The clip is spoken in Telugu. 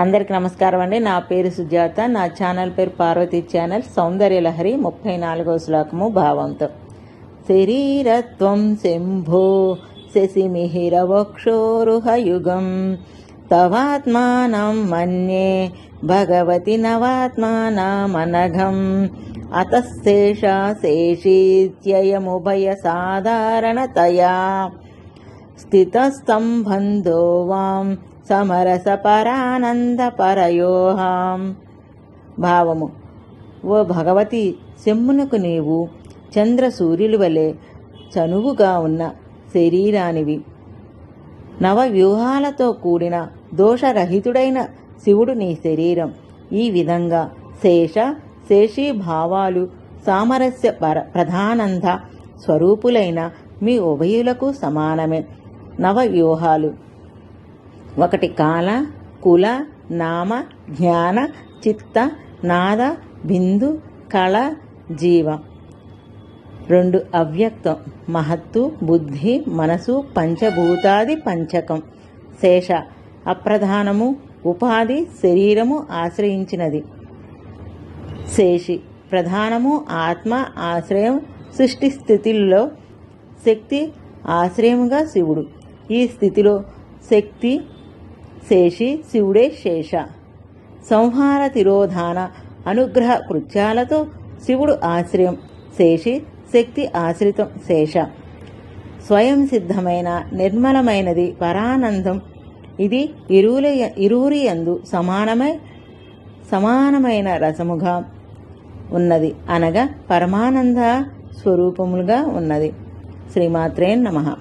అందరికి నమస్కారం అండి. నా పేరు సుజాత. నా ఛానల్ పేరు పార్వతి ఛానల్. సౌందర్య లహరి ముప్పై నాలుగవ శ్లోకము భావంతో. శరీరత్వం శంభో శశిమిహిరవక్షోరుహయుగం తవాత్మానం మన్యే భగవతి నవాత్మానామనఘం. అతశేషా శేషీత్యయముభయ సాధారణతయా స్థితస్తంభందో వాం సమరస పరానంద పరయోహాం భావము ఓ భగవతి సెమ్మునకు నీవు చంద్ర సూర్యుల వలె చనువుగా ఉన్న శరీరానివి. నవ వ్యూహాలతో కూడిన దోషరహితుడైన శివుడు నీ శరీరం. ఈ విధంగా శేష శేషీభావాలు సామరస్య పర ప్రధానంద స్వరూపులైన మీ ఉభయులకు సమానమే. నవ వ్యూహాలు ఒకటి కాల కుల నామ జ్ఞాన చిత్త నాద బిందు కళ జీవ. రెండు అవ్యక్తం. మహత్తు బుద్ధి మనసు పంచభూతాది పంచకం. శేష. అప్రధానము ఉపాధి శరీరము ఆశ్రయించినది. శేషి. ప్రధానము ఆత్మ ఆశ్రయం సృష్టి స్థితిలో శక్తి ఆశ్రయముగా శివుడు. ఈ స్థితిలో శక్తి శేషి శివుడే శేష. సంహార తిరోధాన అనుగ్రహ కృత్యాలతో శివుడు ఆశ్రయం శేషి శక్తి ఆశ్రితం శేష. స్వయం సిద్ధమైన నిర్మలమైనది పరానందం. ఇది ఇరువుల ఇరువురి యందు సమానమై సమానమైన రసముగా ఉన్నది. అనగా పరమానంద స్వరూపములుగా ఉన్నది. శ్రీమాత్రే నమః.